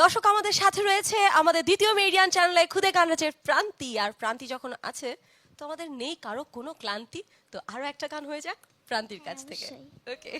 দর্শক আমাদের সাথে রয়েছে আমাদের দ্বিতীয় মিডিয়ান চ্যানেলে খুদে গান রয়েছে প্রান্তি। আর প্রান্তি যখন আছে তো আমাদের নেই কারও কোনো ক্লান্তি। তো আরও একটা গান হয়ে যাক প্রান্তির কাছ থেকে। ওকে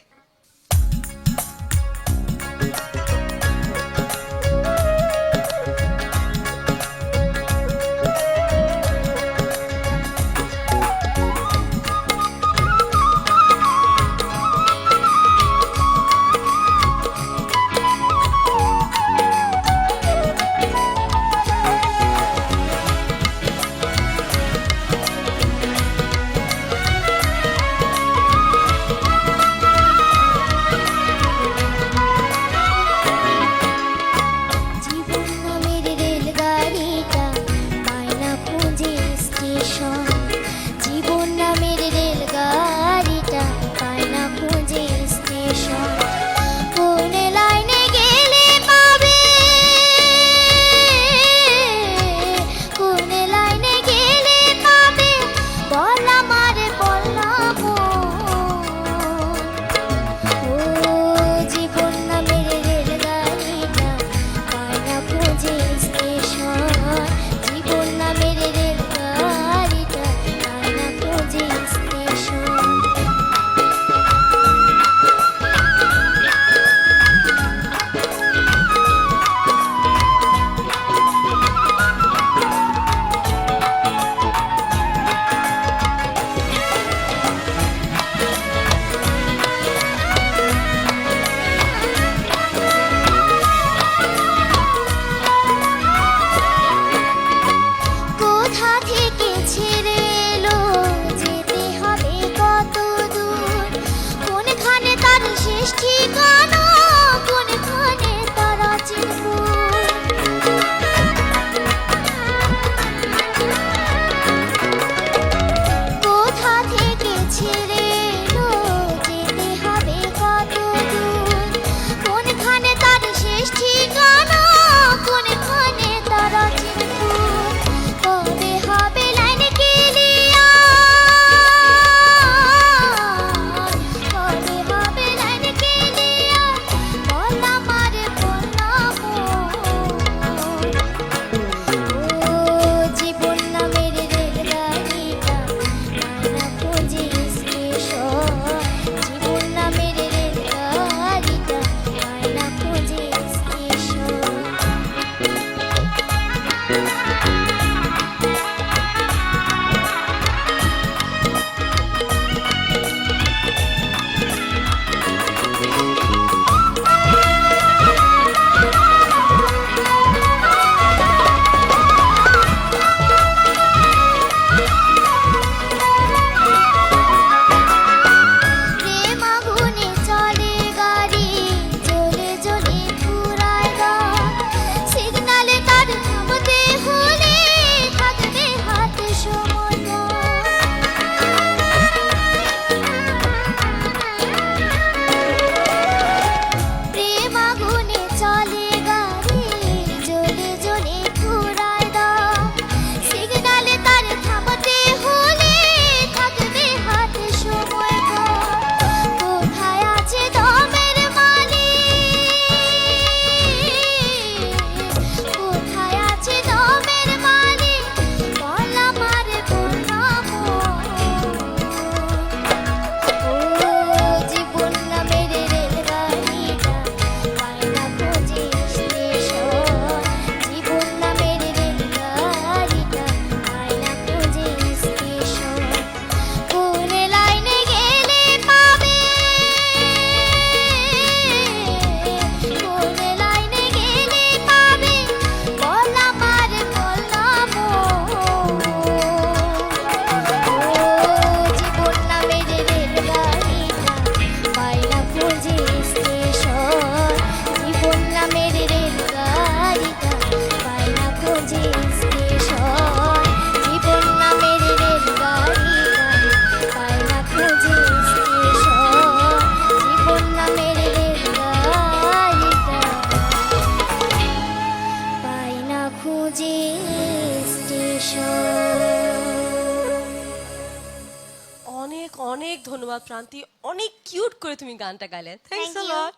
অনেক অনেক ধন্যবাদ প্রান্তি। অনেক কিউট করে তুমি গানটা গাইলে থ্যাংকস আ লট